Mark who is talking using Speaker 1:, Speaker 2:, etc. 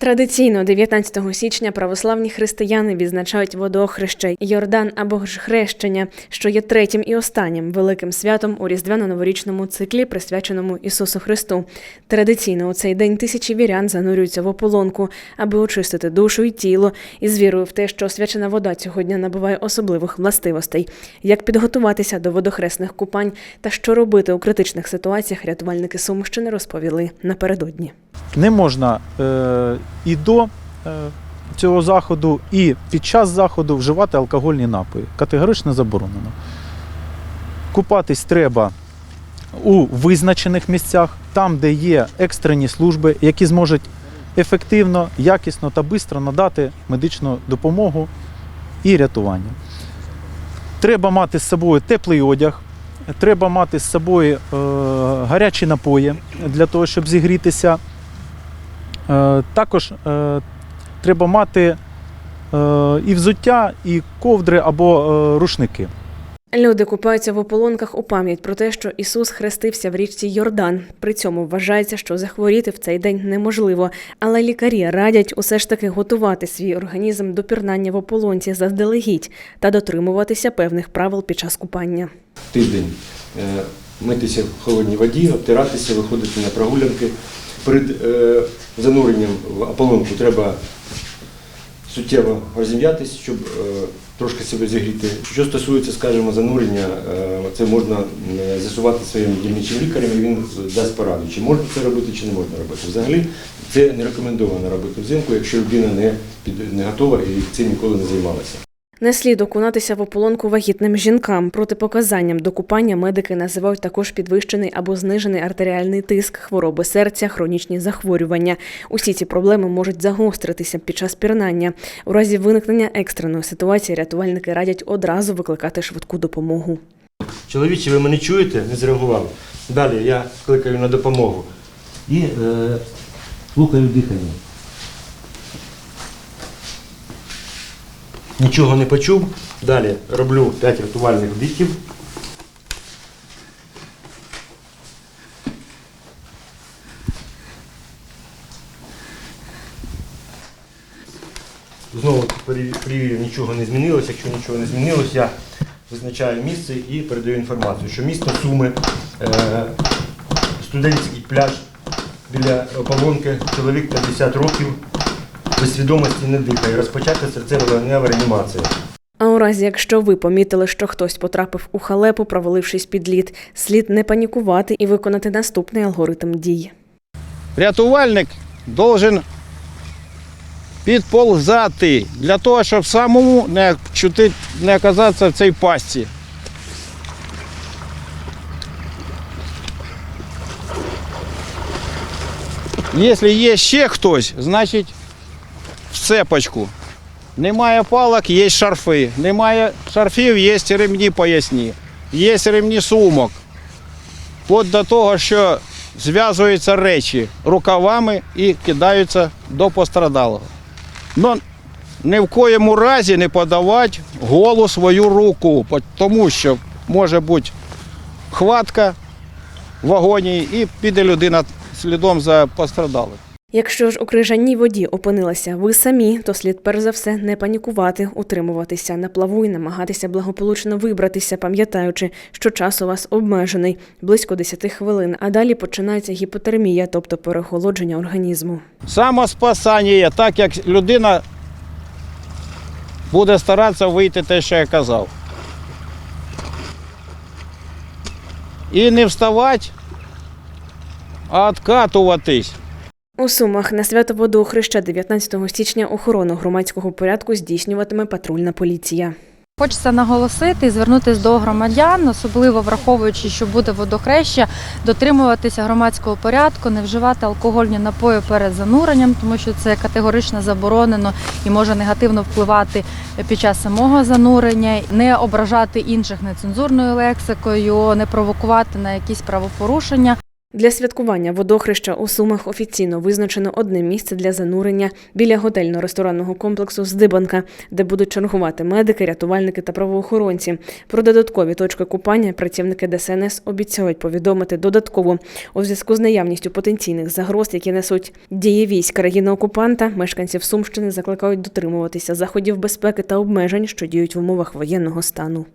Speaker 1: Традиційно 19 січня православні християни відзначають водохреще Йордан або ж хрещення, що є третім і останнім великим святом у різдвяно-новорічному циклі, присвяченому Ісусу Христу. Традиційно у цей день тисячі вірян занурюються в ополонку, аби очистити душу і тіло, із вірою в те, що освячена вода цього дня набуває особливих властивостей. Як підготуватися до водохресних купань та що робити у критичних ситуаціях, рятувальники Сумщини розповіли напередодні.
Speaker 2: Не можна е, і до е, цього заходу, і під час заходу вживати алкогольні напої. Категорично заборонено. Купатись треба у визначених місцях, там, де є екстрені служби, які зможуть ефективно, якісно та швидко надати медичну допомогу і рятування. Треба мати з собою теплий одяг, треба мати з собою е, гарячі напої для того, щоб зігрітися. Е, Також е, треба мати е, і взуття, і ковдри або рушники.
Speaker 1: Люди купаються в ополонках у пам'ять про те, що Ісус хрестився в річці Йордан. При цьому вважається, що захворіти в цей день неможливо. Але лікарі радять усе ж таки готувати свій організм до пірнання в ополонці заздалегідь та дотримуватися певних правил під час купання.
Speaker 3: тиждень митися в холодній воді, обтиратися, виходити на прогулянки. Перед е, зануренням в ополонку треба суттєво розім'ятися, щоб е, трошки себе зігріти. Що стосується, скажімо, занурення, е, це можна з'ясувати своїм дільничим лікарем, і він дасть пораду, чи можна це робити, чи не можна робити. Взагалі це не рекомендовано робити взимку, якщо людина не готова і цим ніколи не займалася.
Speaker 1: Не слід окунатися в ополонку вагітним жінкам. Протипоказанням до купання медики називають також підвищений або знижений артеріальний тиск, хвороби серця, хронічні захворювання. Усі ці проблеми можуть загостритися під час пірнання. У разі виникнення екстреної ситуації рятувальники радять одразу викликати швидку допомогу.
Speaker 3: Чоловіче, ви мене чуєте? Не зреагував. Далі я кликаю на допомогу. І е, слухаю дихання. Нічого не почув. Далі роблю 5 рятувальних вдихів. Знову переві- перевірю, нічого не змінилося. Якщо нічого не змінилося, я визначаю місце і передаю інформацію, що місто Суми, е, студентський пляж біля ополонки, чоловік 50 років, без свідомості не дихає, розпочати серцево-легенева реанімація.
Speaker 1: А у разі, якщо ви помітили, що хтось потрапив у халепу, провалившись під лід, слід не панікувати і виконати наступний алгоритм дій.
Speaker 4: рятувальник должен підползати для того, щоб самому не, чути, не оказатися в цій пастці. Якщо є ще хтось, значить цепочку. Немає палок, є шарфи. Немає шарфів, є ремні поясні. Є ремні сумок. Вплоть до того, що зв'язуються речі рукавами і кидаються до пострадалого. Но ні в коєму разі не подавати голу свою руку, тому що може бути хватка в вагоні і піде людина слідом за пострадалим.
Speaker 1: Якщо ж у крижаній воді опинилися ви самі, то слід перш за все не панікувати, утримуватися на плаву і намагатися благополучно вибратися, пам'ятаючи, що час у вас обмежений близько 10 хвилин, а далі починається гіпотермія, тобто перехолодження організму.
Speaker 4: Самоспасання, так як людина буде старатися вийти те, що я казав. І не вставати, а відкатуватись.
Speaker 1: У Сумах на свято водохреща 19 січня охорону громадського порядку здійснюватиме патрульна поліція.
Speaker 5: Хочеться наголосити і звернутися до громадян, особливо враховуючи, що буде водохреща, дотримуватися громадського порядку, не вживати алкогольні напої перед зануренням, тому що це категорично заборонено і може негативно впливати під час самого занурення, не ображати інших нецензурною лексикою, не провокувати на якісь правопорушення.
Speaker 1: Для святкування водохреща у Сумах офіційно визначено одне місце для занурення біля готельно-ресторанного комплексу Здибанка, де будуть чергувати медики, рятувальники та правоохоронці. Про додаткові точки купання працівники ДСНС обіцяють повідомити додатково у зв'язку з наявністю потенційних загроз, які несуть дії військ країни-окупанта. Мешканців Сумщини закликають дотримуватися заходів безпеки та обмежень, що діють в умовах воєнного стану.